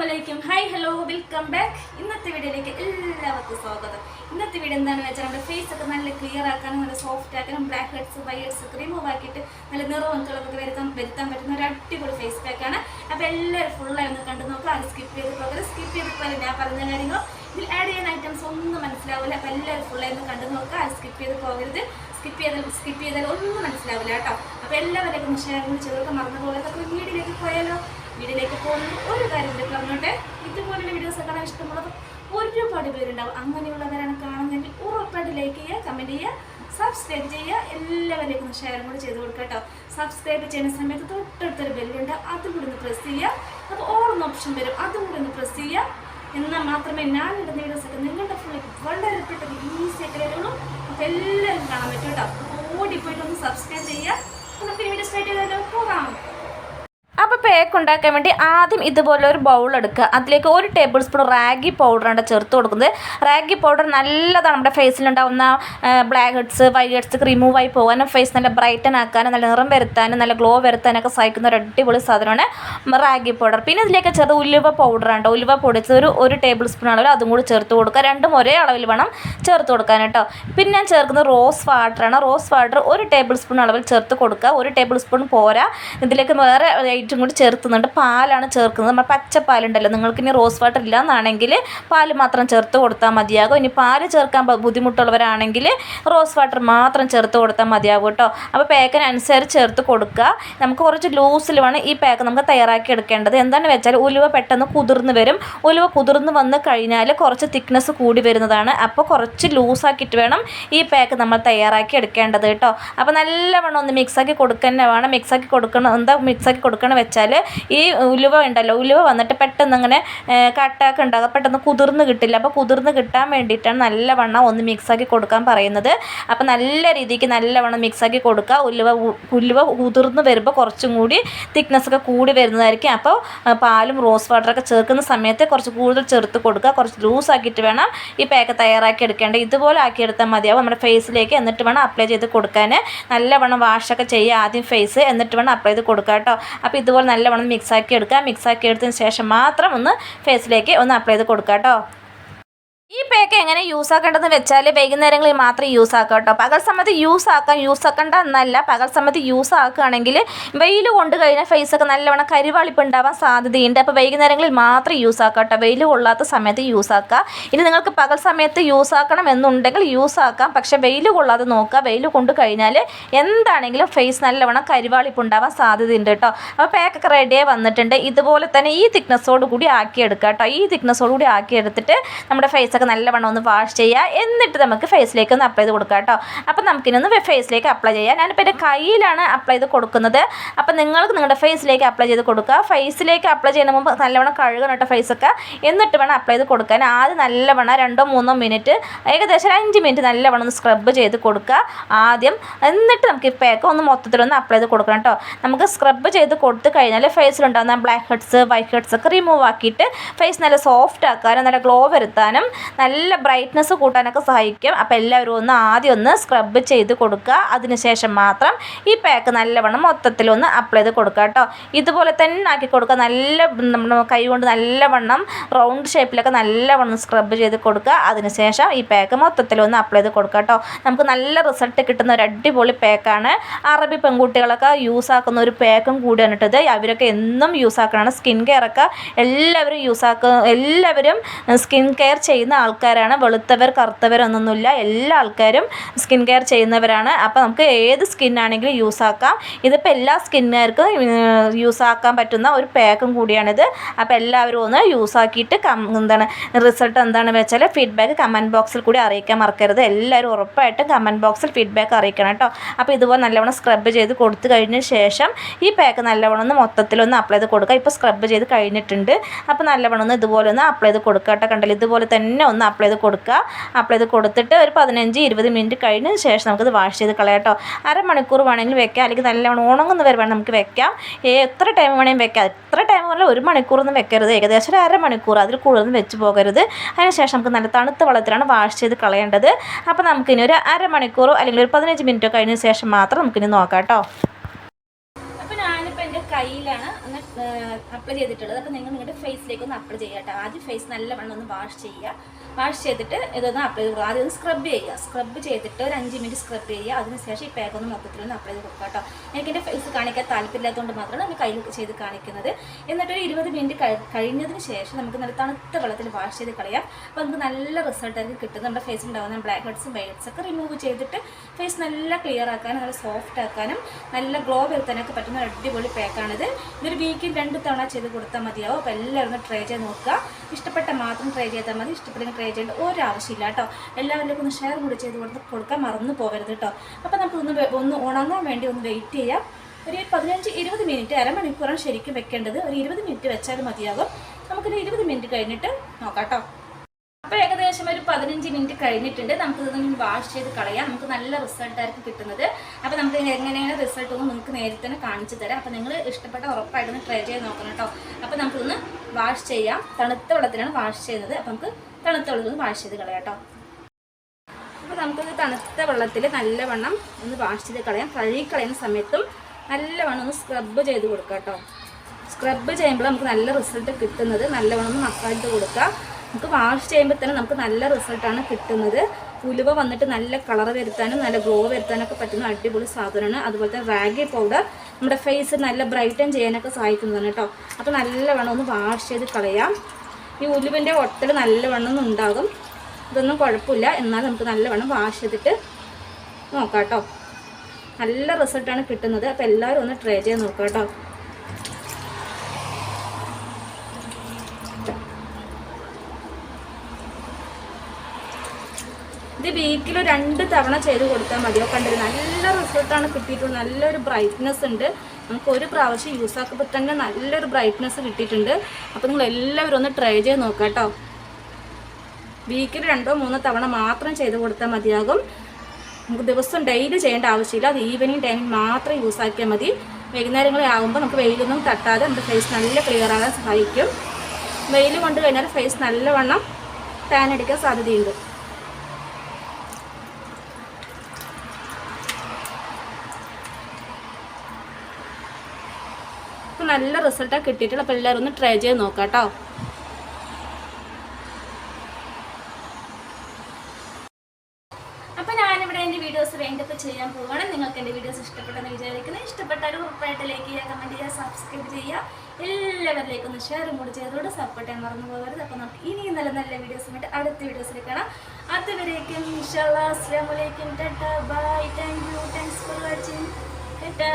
അസ്സലാമലൈക്കും. Hi hello welcome back ഇന്നത്തെ വീഡിയോയിലേക്ക് എല്ലാവർക്കും സ്വാഗതം. ഇന്നത്തെ വീഡിയോ എന്താണെന്ന് വെച്ചാൽ നമ്മുടെ ഫേസ് ഒക്കെ നല്ല ക്ലിയർ ആക്കാനും നല്ല സോഫ്റ്റ് ആക്കാനും ബ്ലാക്ക് ഹെഡ്സ് വൈറ്റ്സ് റിമൂവ് ആക്കിയിട്ട് നല്ല നിറവും കളറൊക്കെ വരുത്താൻ വരുത്താൻ പറ്റുന്ന ഒരു അടിപൊളി ഫേസ് പാക്കാണ് അപ്പോൾ എല്ലാവരും ഫുള്ളായി ഒന്ന് കണ്ടു നോക്കുക അത് സ്കിപ്പ് ചെയ്ത് പോകരുത്. സ്കിപ്പ് ചെയ്ത് പോലെ ഞാൻ പറഞ്ഞ കാര്യങ്ങളോ ഇതിൽ ആഡ് ചെയ്യുന്ന ഐറ്റംസ് ഒന്നും മനസ്സിലാവില്ല. അപ്പോൾ എല്ലാവരും ഫുള്ളായി ഒന്ന് കണ്ടു നോക്കുക അത് സ്കിപ്പ് ചെയ്ത് പോകരുത്. സ്കിപ്പ് ചെയ്താൽ സ്കിപ്പ് ചെയ്താൽ ഒന്നും മനസ്സിലാവില്ല കേട്ടോ. അപ്പോൾ എല്ലാവരെയും ഷെയർ കൂടി ചെയ്തൊക്കെ മറന്നു പോകരുത്. അപ്പോൾ വീഡിയോയിലേക്ക് പോയാലോ? വീഡിയോയിലേക്ക് പോകുന്നത് ഒരു പറഞ്ഞോട്ടെ ഇതുപോലുള്ള വീഡിയോസ് കാണാൻ ഇഷ്ടമുള്ളത് ഒരുപാട് പേരുണ്ടാവും. അങ്ങനെയുള്ളവരാണ് കാണുന്നതെങ്കിൽ ഉറപ്പായിട്ട് ലൈക്ക് ചെയ്യുക കമന്റ് ചെയ്യുക സബ്സ്ക്രൈബ് ചെയ്യുക. എല്ലാവരിലേക്കും ഒന്ന് ഷെയർ കൂടി ചെയ്ത് കൊടുക്കുക കേട്ടോ. സബ്സ്ക്രൈബ് ചെയ്യുന്ന സമയത്ത് തൊട്ടടുത്തൊരു ബെല്ലുണ്ട് അതും കൂടി ഒന്ന് പ്രസ് ചെയ്യുക. അപ്പോൾ ഓർമ്മ ഓപ്ഷൻ വരും. അതും കൂടി ഒന്ന് പ്രസ് ചെയ്യുക. എന്നാൽ മാത്രമേ ഞാൻ ഇടുന്ന വീഡിയോസൊക്കെ നിങ്ങളുടെ ഫോണിൽ വളരെ പെട്ടെന്ന് ഈസി ആയിട്ട് വരുള്ളൂ. അപ്പോൾ എല്ലാവരും കാണാൻ പറ്റും കേട്ടോ. അപ്പോൾ സബ്സ്ക്രൈബ് ചെയ്യുക. നമുക്ക് വീഡിയോ സ്റ്റാർട്ട് ചെയ്താലോ പോകാം. പേക്ക് ഉണ്ടാക്കാൻ വേണ്ടി ആദ്യം ഇതുപോലെ ഒരു ബൗൾ എടുക്കുക. അതിലേക്ക് ഒരു ടേബിൾ സ്പൂൺ റാഗി പൗഡറാണ് ചേർത്ത് കൊടുക്കുന്നത്. റാഗി പൗഡർ നല്ലതാണ് നമ്മുടെ ഫേസിലുണ്ടാവുന്ന blackheads whiteheads remove ആയി പോകാനും ഫേസ് നല്ല ബ്രൈറ്റൻ ആക്കാനും നല്ല നിറം വരുത്താനും നല്ല ഗ്ലോ വരുത്താനൊക്കെ സഹായിക്കുന്ന ഒരു അടിപൊളി സാധനമാണ് റാഗി പൗഡർ പിന്നെ ഇതിലേക്ക് ചേർത്ത് ഉലുവ പൗഡറാണ് ഉലുവ പൊടിച്ചത് ഒരു ഒരു ടേബിൾ സ്പൂൺ അളവിൽ അതും കൂടി ചേർത്ത് കൊടുക്കുക. രണ്ടും ഒരേ അളവിൽ വേണം ചേർത്ത് കൊടുക്കാൻ കേട്ടോ പിന്നെ ഞാൻ ചേർക്കുന്നത് റോസ് വാട്ടറാണ് റോസ് വാട്ടർ ഒരു ടേബിൾ സ്പൂൺ അളവിൽ ചേർത്ത് കൊടുക്കുക. ഒരു ടേബിൾ സ്പൂൺ പോരാ. ഇതിലേക്ക് വേറെ ഐറ്റം ചേർക്കുന്നുണ്ട്. പാലാണ് ചേർക്കുന്നത്. നമ്മൾ പച്ചപ്പാലുണ്ടല്ലോ. നിങ്ങൾക്ക് ഇനി റോസ് വാട്ടർ ഇല്ല എന്നാണെങ്കിൽ പാൽ മാത്രം ചേർത്ത് കൊടുത്താൽ മതിയാകും. ഇനി പാൽ ചേർക്കാൻ ബുദ്ധിമുട്ടുള്ളവരാണെങ്കിൽ റോസ് വാട്ടർ മാത്രം ചേർത്ത് കൊടുത്താൽ മതിയാകും കേട്ടോ. അപ്പോൾ പാക്കിനനുസരിച്ച് ചേർത്ത് കൊടുക്കുക. നമുക്ക് കുറച്ച് ലൂസിൽ വേണം ഈ പാക്ക് നമുക്ക് തയ്യാറാക്കി എടുക്കേണ്ടത്. എന്താണെന്ന് വെച്ചാൽ ഉലുവ പെട്ടെന്ന് കുതിർന്ന് വരും. ഉലുവ കുതിർന്ന് വന്ന് കഴിഞ്ഞാൽ കുറച്ച് തിക്നെസ് കൂടി വരുന്നതാണ്. അപ്പോൾ കുറച്ച് ലൂസാക്കിയിട്ട് വേണം ഈ പാക്ക് നമ്മൾ തയ്യാറാക്കി എടുക്കേണ്ടത് കേട്ടോ. അപ്പോൾ നല്ലവണ്ണം ഒന്ന് മിക്സാക്കി കൊടുക്കുന്ന വേണം. മിക്സാക്കി കൊടുക്കണം. എന്താ മിക്സാക്കി കൊടുക്കണം വെച്ചാൽ ഈ ഉലുവ ഉണ്ടല്ലോ ഉലുവ വന്നിട്ട് പെട്ടെന്ന് അങ്ങനെ കട്ടൊക്കെ ഉണ്ടാകും പെട്ടെന്ന് കുതിർന്ന് കിട്ടില്ല. അപ്പോൾ കുതിർന്ന് കിട്ടാൻ വേണ്ടിയിട്ടാണ് നല്ലവണ്ണം ഒന്ന് മിക്സാക്കി കൊടുക്കാൻ പറയുന്നത്. അപ്പോൾ നല്ല രീതിക്ക് നല്ലവണ്ണം മിക്സാക്കി കൊടുക്കുക. ഉലുവ ഉലുവ കുതിർന്ന് വരുമ്പോൾ കുറച്ചും കൂടി തിക്നെസ് ഒക്കെ കൂടി വരുന്നതായിരിക്കും. അപ്പോൾ പാലും റോസ് വാട്ടറൊക്കെ ചേർക്കുന്ന സമയത്ത് കുറച്ച് കൂടുതൽ ചേർത്ത് കൊടുക്കുക. കുറച്ച് ലൂസ് ആക്കിയിട്ട് വേണം ഈ പാക്ക് തയ്യാറാക്കി എടുക്കേണ്ടത് ഇതുപോലെ ആക്കിയെടുത്താൽ മതിയാവും നമ്മുടെ ഫേസിലേക്ക് എന്നിട്ട് വേണം അപ്ലൈ ചെയ്ത് കൊടുക്കാൻ നല്ലവണ്ണം വാഷൊക്കെ ചെയ്യുക ആദ്യം ഫേസ് എന്നിട്ട് വേണം അപ്ലൈ ചെയ്ത് കൊടുക്കുക കേട്ടോ. അപ്പോൾ ഇതുപോലെ നല്ലവണ്ണം മിക്സാക്കി എടുക്കുക. മിക്സാക്കി എടുത്തതിന് ശേഷം മാത്രം ഒന്ന് ഫേസിലേക്ക് ഒന്ന് അപ്ലൈ ചെയ്ത് കൊടുക്കുക കേട്ടോ. ഈ പേക്ക് എങ്ങനെ യൂസ് ആക്കേണ്ടതെന്ന് വെച്ചാൽ വൈകുന്നേരങ്ങളിൽ മാത്രം യൂസ് ആക്കുക കേട്ടോ. പകൽ സമയത്ത് യൂസ് ആക്കാം. യൂസ് ആക്കേണ്ട എന്നല്ല. പകൽ സമയത്ത് യൂസ് ആക്കുകയാണെങ്കിൽ വെയിൽ കൊണ്ട് കഴിഞ്ഞാൽ ഫേസൊക്കെ നല്ലവണ്ണം കരിവാളിപ്പ് ഉണ്ടാവാൻ സാധ്യതയുണ്ട്. അപ്പോൾ വൈകുന്നേരങ്ങളിൽ മാത്രം യൂസ് ആക്കുക കേട്ടോ. വെയിൽ കൊള്ളാത്ത സമയത്ത് യൂസ് ആക്കുക ഇനി നിങ്ങൾക്ക് പകൽ സമയത്ത് യൂസ് ആക്കണം എന്നുണ്ടെങ്കിൽ യൂസ് ആക്കാം. പക്ഷെ വെയിൽ കൊള്ളാതെ നോക്കുക. വെയിൽ കൊണ്ട് കഴിഞ്ഞാൽ എന്താണെങ്കിലും ഫേസ് നല്ലവണ്ണം കരിവാളിപ്പ് ഉണ്ടാവാൻ സാധ്യതയുണ്ട് കേട്ടോ. അപ്പോൾ പാക്കൊക്കെ റെഡിയായി വന്നിട്ടുണ്ട്. ഇതുപോലെ തന്നെ ഈ തിക്നെസ്സോട് കൂടി ആക്കിയെടുക്കുക കേട്ടോ. ഈ തിക്നെസ്സോട് കൂടി ആക്കിയെടുത്തിട്ട് നമ്മുടെ ഫേസൊക്കെ നല്ലവണ്ണം ഒന്ന് വാഷ് ചെയ്യുക എന്നിട്ട് നമുക്ക് ഫേസിലേക്ക് ഒന്ന് അപ്ലൈ ചെയ്ത് കൊടുക്കുക കേട്ടോ. അപ്പോൾ നമുക്കിനൊന്ന് ഫേസിലേക്ക് അപ്ലൈ ചെയ്യാം. ഞാനിപ്പോൾ എന്റെ കയ്യിലാണ് അപ്ലൈ ചെയ്ത് കൊടുക്കുന്നത്. അപ്പോൾ നിങ്ങൾക്ക് നിങ്ങളുടെ ഫേസിലേക്ക് അപ്ലൈ ചെയ്ത് കൊടുക്കുക. ഫേസിലേക്ക് അപ്ലൈ ചെയ്യുന്ന മുമ്പ് നല്ലവണ്ണം കഴുകണം കേട്ടോ ഫേസൊക്കെ എന്നിട്ട് വേണം അപ്ലൈ ചെയ്ത് കൊടുക്കാൻ. ആദ്യം നല്ലവണ്ണം രണ്ടോ മൂന്നോ മിനിറ്റ് ഏകദേശം ഒരു അഞ്ച് മിനിറ്റ് നല്ലവണ്ണം ഒന്ന് സ്ക്രബ് ചെയ്ത് കൊടുക്കുക. ആദ്യം എന്നിട്ട് നമുക്ക് ഈ പാക്ക് ഒന്ന് മൊത്തത്തിലൊന്ന് അപ്ലൈ ചെയ്ത് കൊടുക്കണം കേട്ടോ. നമുക്ക് സ്ക്രബ് ചെയ്ത് കൊടുത്തു കഴിഞ്ഞാൽ ഫേസിലുണ്ടാകുന്ന ബ്ലാക്ക് ഹെഡ്സ് വൈറ്റ് ഹെഡ്സ് ഒക്കെ റിമൂവ് ആക്കിയിട്ട് ഫേസ് നല്ല സോഫ്റ്റ് ആക്കാനും നല്ല ഗ്ലോ വരുത്താനും നല്ല ബ്രൈറ്റ്നസ് കൂട്ടാനൊക്കെ സഹായിക്കും. അപ്പോൾ എല്ലാവരും ഒന്ന് ആദ്യം ഒന്ന് സ്ക്രബ് ചെയ്ത് കൊടുക്കുക. അതിനുശേഷം മാത്രം ഈ പാക്ക് നല്ലവണ്ണം മൊത്തത്തിലൊന്ന് അപ്ലൈ ചെയ്ത് കൊടുക്കുക കേട്ടോ. ഇതുപോലെ തന്നെ ആക്കി കൊടുക്കുക. നല്ല നമ്മുടെ കൈ കൊണ്ട് നല്ലവണ്ണം റൗണ്ട് ഷേപ്പിലൊക്കെ നല്ലവണ്ണം സ്ക്രബ് ചെയ്ത് കൊടുക്കുക. അതിനുശേഷം ഈ പാക്ക് മൊത്തത്തിലൊന്ന് അപ്ലൈ ചെയ്ത് കൊടുക്കുക കേട്ടോ. നമുക്ക് നല്ല റിസൾട്ട് കിട്ടുന്ന ഒരു അടിപൊളി പാക്കാണ് അറബി പെൺകുട്ടികളൊക്കെ യൂസ് ആക്കുന്ന ഒരു പാക്കും കൂടിയാണ് ഇട്ടത് അവരൊക്കെ എന്നും യൂസ് ആക്കണതാണ്. സ്കിൻ കെയറൊക്കെ എല്ലാവരും യൂസ് ആക്കുക എല്ലാവരും സ്കിൻ കെയർ ചെയ്യുന്ന ആൾക്കാരാണ്. വെളുത്തവർ കറുത്തവർ എന്നൊന്നുമില്ല. എല്ലാ ആൾക്കാരും സ്കിൻ കെയർ ചെയ്യുന്നവരാണ്. അപ്പോൾ നമുക്ക് ഏത് സ്കിന്നാണെങ്കിലും യൂസ് ആക്കാം. ഇതിപ്പോൾ എല്ലാ സ്കിന്നുകാർക്കും യൂസ് ആക്കാൻ പറ്റുന്ന ഒരു പാക്കും കൂടിയാണിത്. അപ്പോൾ എല്ലാവരും ഒന്ന് യൂസ് ആക്കിയിട്ട് കം എന്താണ് റിസൾട്ട് എന്താണെന്ന് വെച്ചാൽ ഫീഡ്ബാക്ക് കമന്റ് ബോക്സിൽ കൂടി അറിയിക്കാൻ മറക്കരുത്. എല്ലാവരും ഉറപ്പായിട്ടും കമന്റ് ബോക്സിൽ ഫീഡ്ബാക്ക് അറിയിക്കണം കേട്ടോ. അപ്പോൾ ഇതുപോലെ നല്ലവണ്ണം സ്ക്രബ് ചെയ്ത് കൊടുത്തു കഴിഞ്ഞ ശേഷം ഈ പാക്ക് നല്ലവണ്ണം ഒന്ന് മൊത്തത്തിലൊന്ന് അപ്ലൈ ചെയ്ത് കൊടുക്കുക. ഇപ്പോൾ സ്ക്രബ് ചെയ്ത് കഴിഞ്ഞിട്ടുണ്ട്. അപ്പോൾ നല്ലവണ്ണം ഒന്ന് ഇതുപോലെ ഒന്ന് അപ്ലൈ ചെയ്ത് കൊടുക്കുക കേട്ടോ. കണ്ടല്ലോ? ഇതുപോലെ തന്നെ ഒന്ന് അപ്ലൈ ചെയ്ത് കൊടുക്കുക. അപ്ലൈ ചെയ്ത് കൊടുത്തിട്ട് ഒരു പതിനഞ്ച് ഇരുപത് മിനിറ്റ് കഴിഞ്ഞ ശേഷം നമുക്കിത് വാഷ് ചെയ്ത് കളയാം കേട്ടോ. അരമണിക്കൂർ വേണമെങ്കിൽ വെക്കാം. അല്ലെങ്കിൽ നല്ലവണ്ണം ഉണങ്ങുന്ന വരെ വേണം നമുക്ക് വെക്കാം. എത്ര ടൈം വേണമെങ്കിൽ വെക്കാം. എത്ര ടൈം പറഞ്ഞാൽ ഒരു മണിക്കൂറൊന്നും വെക്കരുത്. ഏകദേശം ഒരു അരമണിക്കൂർ അതിൽ കൂടുതലൊന്നും വെച്ച് പോകരുത്. അതിനുശേഷം നമുക്ക് നല്ല തണുത്ത വെള്ളത്തിലാണ് വാഷ് ചെയ്ത് കളയേണ്ടത്. അപ്പോൾ നമുക്കിനി ഒരു അരമണിക്കൂറോ അല്ലെങ്കിൽ ഒരു പതിനഞ്ച് മിനിറ്റോ കഴിഞ്ഞ ശേഷം മാത്രം നമുക്കിനി നോക്കാം കേട്ടോ. ഒന്ന് അപ്ലൈ ചെയ്തിട്ടുള്ളത്. അപ്പോൾ നിങ്ങൾ നിങ്ങളുടെ ഫേസിലേക്ക് ഒന്ന് അപ്ലൈ ചെയ്യുക കേട്ടോ. ആദ്യം ഫേസ് നല്ല നല്ലവണ്ണം ഒന്ന് വാഷ് ചെയ്യുക. വാഷ് ചെയ്തിട്ട് ഇതൊന്ന് അപ്ലൈ ചെയ്ത് കൊടുക്കുക. ആദ്യം ഒന്ന് സ്ക്രബ് ചെയ്യുക. സ്ക്രബ് ചെയ്തിട്ട് ഒരു അഞ്ച് മിനിറ്റ് സ്ക്രബ് ചെയ്യുക. അതിനുശേഷം ഈ പാക്ക് ഒന്ന് മൊത്തത്തിലൊന്ന് അപ്ലൈ ചെയ്ത് കൊടുക്കുക കേട്ടോ. എനിക്ക് എന്റെ ഫേസ് കാണിക്കാൻ താല്പര്യമില്ലാത്തതുകൊണ്ട് മാത്രമാണ് ഞാൻ കയ്യിൽ ചെയ്ത് കാണിക്കുന്നത്. എന്നിട്ടൊരു ഇരുപത് മിനിറ്റ് കഴിഞ്ഞതിന് ശേഷം നമുക്ക് നല്ല തണുത്ത വെള്ളത്തിൽ വാഷ് ചെയ്ത് കളയാം. അപ്പോൾ നമുക്ക് നല്ല റിസൾട്ട് ആയിരിക്കും കിട്ടുന്നത്. നമ്മുടെ ഫേസ് ഉണ്ടാകുന്ന ബ്ലാക്ക് ഹെഡ്സും വൈറ്റ്സ് ഒക്കെ റിമൂവ് ചെയ്തിട്ട് ഫേസ് നല്ല ക്ലിയർ ആക്കാനും നല്ല സോഫ്റ്റ് ആക്കാനും നല്ല ഗ്ലോ വരുത്താനൊക്കെ പറ്റുന്ന അടിപൊളി പാക്കാണിത് ഇതൊരു വീക്കിൽ രണ്ട് തവണ ചെയ്ത് കൊടുത്താൽ മതിയാവും. അപ്പോൾ എല്ലാവരും ട്രൈ ചെയ്ത് നോക്കുക. ഇഷ്ടപ്പെട്ട മാത്രം ട്രൈ ചെയ്താൽ മതി. ഇഷ്ടപ്പെടുന്ന ട്രൈ ചെയ്യേണ്ട ഒരു ആവശ്യമില്ല കേട്ടോ. എല്ലാവരിലേക്കും ഒന്ന് ഷെയർ കൂടി ചെയ്ത് കൊടുത്ത് കൊടുക്കാൻ മറന്നു പോകരുത് കേട്ടോ. അപ്പോൾ നമുക്ക് ഒന്ന് ഒന്ന് ഉണങ്ങാൻ വേണ്ടി ഒന്ന് വെയിറ്റ് ചെയ്യാം. ഒരു പതിനഞ്ച് ഇരുപത് മിനിറ്റ് അരമണിക്കൂറാണ് ശരിക്കും വെക്കേണ്ടത്. ഒരു ഇരുപത് മിനിറ്റ് വെച്ചാൽ മതിയാകും. നമുക്കൊരു ഇരുപത് മിനിറ്റ് കഴിഞ്ഞിട്ട് നോക്കാം കേട്ടോ. അപ്പോൾ ഏകദേശം ഒരു പതിനഞ്ച് മിനിറ്റ് കഴിഞ്ഞിട്ടുണ്ട്. നമുക്ക് ഇതൊന്നും വാഷ് ചെയ്ത് കളയാം. നമുക്ക് നല്ല റിസൾട്ടായിരിക്കും കിട്ടുന്നത്. അപ്പോൾ നമുക്ക് എങ്ങനെയാണ് റിസൾട്ട് ഒന്ന് നിങ്ങൾക്ക് നേരിട്ട് തന്നെ കാണിച്ചു തരാം. അപ്പോൾ നിങ്ങൾ ഇഷ്ടപ്പെട്ട ഉറപ്പായിട്ടൊന്ന് ട്രൈ ചെയ്ത് നോക്കണം കേട്ടോ. അപ്പോൾ നമുക്കൊന്ന് വാഷ് ചെയ്യാം. തണുത്ത വെള്ളത്തിലാണ് വാഷ് ചെയ്യുന്നത്. അപ്പോൾ നമുക്ക് തണുത്ത വെള്ളത്തിൽ വാഷ് ചെയ്ത് കളയാം കേട്ടോ. അപ്പോൾ നമുക്ക് തണുത്ത വെള്ളത്തിൽ നല്ലവണ്ണം ഒന്ന് വാഷ് ചെയ്ത് കളയാം. കഴുകി കളയുന്ന സമയത്തും നല്ലവണ്ണം ഒന്ന് സ്ക്രബ് ചെയ്ത് കൊടുക്കാം കേട്ടോ. സ്ക്രബ് ചെയ്യുമ്പോൾ നമുക്ക് നല്ല റിസൾട്ട് കിട്ടുന്നത് നല്ലവണ്ണം ഒന്ന് മസാജ് കൊടുക്കാം. കൊടുക്കുക നമുക്ക് വാഷ് ചെയ്യുമ്പോൾ തന്നെ നമുക്ക് നല്ല റിസൾട്ടാണ് കിട്ടുന്നത്. ഉലുവ വന്നിട്ട് നല്ല കളർ വരുത്താനും നല്ല ഗ്ലോ വരുത്താനൊക്കെ പറ്റുന്ന അടിപൊളി സാധനമാണ്. അതുപോലെ തന്നെ റാഗി പൗഡർ നമ്മുടെ ഫേസ് നല്ല ബ്രൈറ്റൻ ചെയ്യാനൊക്കെ സഹായിക്കുന്നതാണ് കേട്ടോ. അപ്പോൾ നല്ലവണ്ണം ഒന്ന് വാഷ് ചെയ്ത് കളയാം. ഈ ഉലുവിന്റെ ഒട്ടൽ നല്ലവണ്ണം ഉണ്ടാകും. ഇതൊന്നും കുഴപ്പമില്ല. എന്നാൽ നമുക്ക് നല്ലവണ്ണം വാഷ് ചെയ്തിട്ട് നോക്കാം കേട്ടോ. നല്ല റിസൾട്ടാണ് കിട്ടുന്നത്. അപ്പോൾ എല്ലാവരും ഒന്ന് ട്രൈ ചെയ്ത് നോക്കാം കേട്ടോ. വീക്കിൽ രണ്ട് തവണ ചെയ്ത് കൊടുത്താൽ മതിയോ കണ്ടത് നല്ല റിസൾട്ടാണ് കിട്ടിയിട്ടുള്ളത്. നല്ലൊരു ബ്രൈറ്റ്നസ് ഉണ്ട്. നമുക്ക് ഒരു പ്രാവശ്യം യൂസ് ആക്കുമ്പോൾ തന്നെ നല്ലൊരു ബ്രൈറ്റ്നസ് കിട്ടിയിട്ടുണ്ട്. അപ്പോൾ നിങ്ങൾ എല്ലാവരും ഒന്ന് ട്രൈ ചെയ്ത് നോക്കാം കേട്ടോ. വീക്കിൽ രണ്ടോ മൂന്നോ തവണ മാത്രം ചെയ്ത് കൊടുത്താൽ മതിയാകും. നമുക്ക് ദിവസം ഡെയിലി ചെയ്യേണ്ട ആവശ്യമില്ല. അത് ഈവനിങ് ടൈമിൽ മാത്രം യൂസ് ആക്കിയാൽ മതി. വൈകുന്നേരങ്ങളിൽ ആകുമ്പോൾ നമുക്ക് വെയിലൊന്നും തട്ടാതെ നമ്മുടെ ഫേസ് നല്ല ക്ലിയർ ആകാൻ സഹായിക്കും. വെയിൽ കൊണ്ട് കഴിഞ്ഞാൽ ഫേസ് നല്ലവണ്ണം ടാൻ അടിക്കാൻ സാധ്യതയുണ്ട്. നല്ല റിസൾട്ടാണ് കിട്ടിയിട്ടുള്ളത് അപ്പോൾ എല്ലാവരും ഒന്ന് ട്രൈ ചെയ്ത് നോക്കാം അപ്പോൾ ഞാനിവിടെ എന്റെ വീഡിയോസ് വേണ്ടപ്പോൾ ചെയ്യാൻ പോവുകയാണ് നിങ്ങൾക്ക് എന്റെ വീഡിയോസ് ഇഷ്ടപ്പെട്ടെന്ന് വിചാരിക്കുന്നത് ഇഷ്ടപ്പെട്ടാൽ ഉറപ്പായിട്ട് ലൈക്ക് ചെയ്യുക കമന്റ് ചെയ്യുക സബ്സ്ക്രൈബ് ചെയ്യുക. എല്ലാവരിലേക്കും ഒന്ന് ഷെയറും കൂടി ചെയ്തോട് സപ്പോർട്ട് ചെയ്യാൻ മറന്നു പോകരുത്. അപ്പോൾ നമുക്ക് ഇനിയും നല്ല നല്ല വീഡിയോസുമായിട്ട് അടുത്ത വീഡിയോസിൽ കാണാം. അതുവരേക്കും ഇൻഷാല്ലാ അസ്സാം വലൈക്കും tata. Bye. Thank you thanks for watching tata.